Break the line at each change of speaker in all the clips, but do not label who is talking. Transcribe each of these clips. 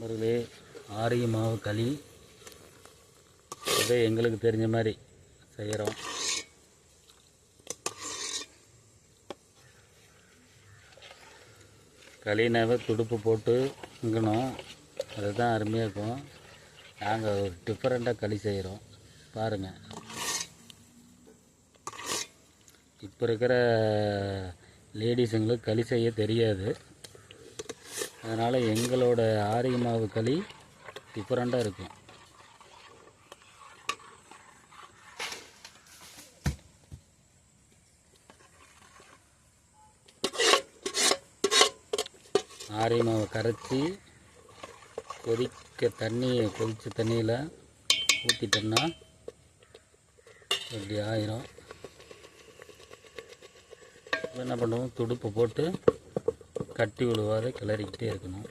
நண்பர்களே ஆரிய மாவு களி. இதே எங்களுக்கு தெரிஞ்ச மாதிரி செய்கிறோம் களினாவே துடுப்பு போட்டு இங்கணும். அதுதான் அருமையாக இருக்கும். நாங்கள் ஒரு டிஃப்ரெண்ட்டாக களி செய்கிறோம் பாருங்கள் இப்போ இருக்கிற லேடிஸுங்களுக்கு களி செய்ய தெரியாது. அதனால் எங்களோட ஆரிய மாவு களி டிஃப்ரெண்ட்டாக இருக்கும். ஆரிய மாவை கரைச்சி கொதிக்க தண்ணியை கொதித்த தண்ணியில் ஊற்றிட்டோம்னா இப்படி ஆயிரும். என்ன பண்ணுவோம்? துடுப்பு போட்டு கட்டி விழுவாத கிளறிக்கிட்டே இருக்கணும்.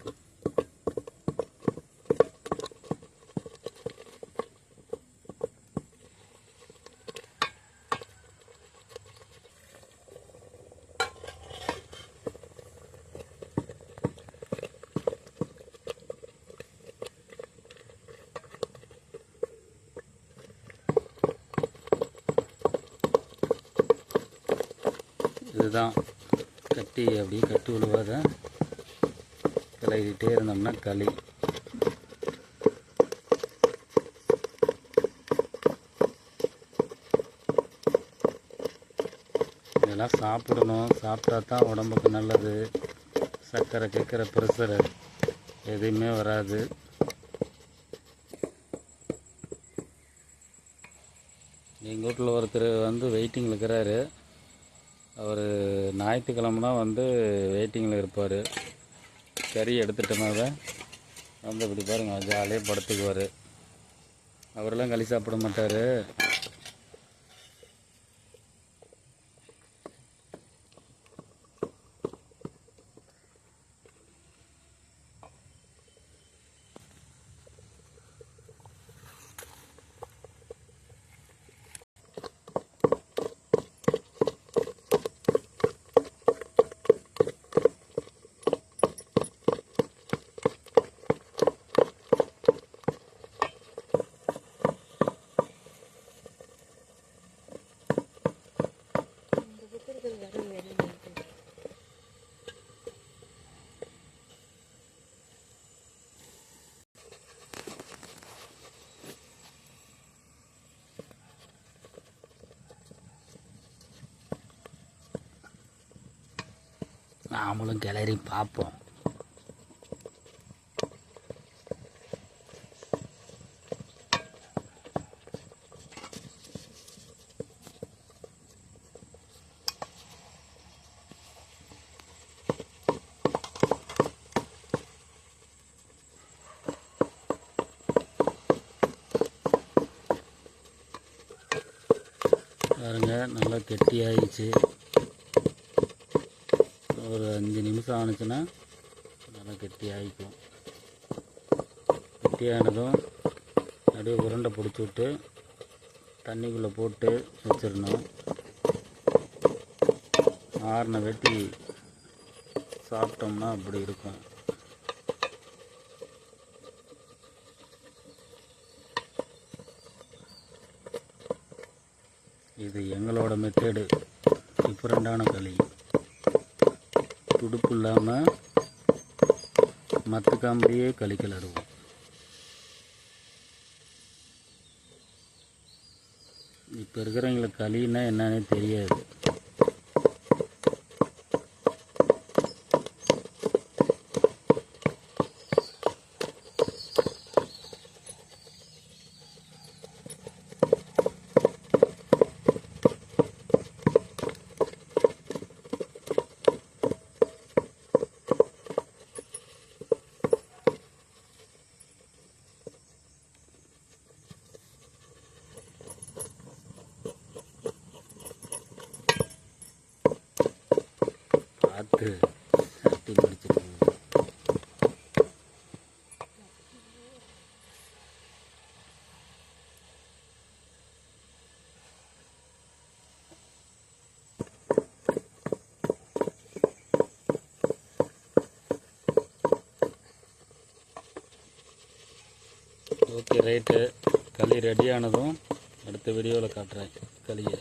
இதுதான். கட்டி அப்படி கட்டி விழுவாத. கிளறிட்டே இருந்தோம்னா களி. இதெல்லாம் சாப்பிடணும். சாப்பிட்டா தான் உடம்புக்கு நல்லது. சர்க்கரை கேட்குற ப்ரெஷர் எதுவுமே வராது. எங்கள் வீட்டில் ஒருத்தர் வந்து வெயிட்டிங்கில் இருக்கிறாரு. அவர் ஞாயிற்றுக்கிழமனா வந்து வெயிட்டிங்கில் இருப்பார். கறி எடுத்துட்டோமாவே வந்து இப்படி பாருங்கள் ஜாலியாக படுத்துக்குவார். அவரெல்லாம் களி சாப்பிட மாட்டார். நாமளும் கிளறி பார்ப்போம். பாருங்க நல்லா கெட்டி ஆயிடுச்சு ஒரு அஞ்சு நிமிஷம் ஆணுச்சுன்னா நல்லா கெட்டி ஆகிக்கும் கெட்டியானதும் அப்படியே உருண்டை பிடிச்சி விட்டு தண்ணிக்குள்ளே போட்டு வச்சிடணும். ஆறின வெட்டி சாப்பிட்டோம்னா அப்படி இருக்கும். இது எங்களோட மெத்தேடு டிஃப்ரெண்டான களி. துடுப்பு இல்லாமல் மற்ற காம்படியே களி கிளறுவோம் இப்போ இருக்கிறவங்களுக்கு களின்னா என்னன்னே தெரியாது. பார்த்து சட்டி பிடிச்சிருக்கோம் ஓகே ரைட்டு களி ரெடியானதும் அடுத்த வீடியோவில் காட்டுறேன். களியை.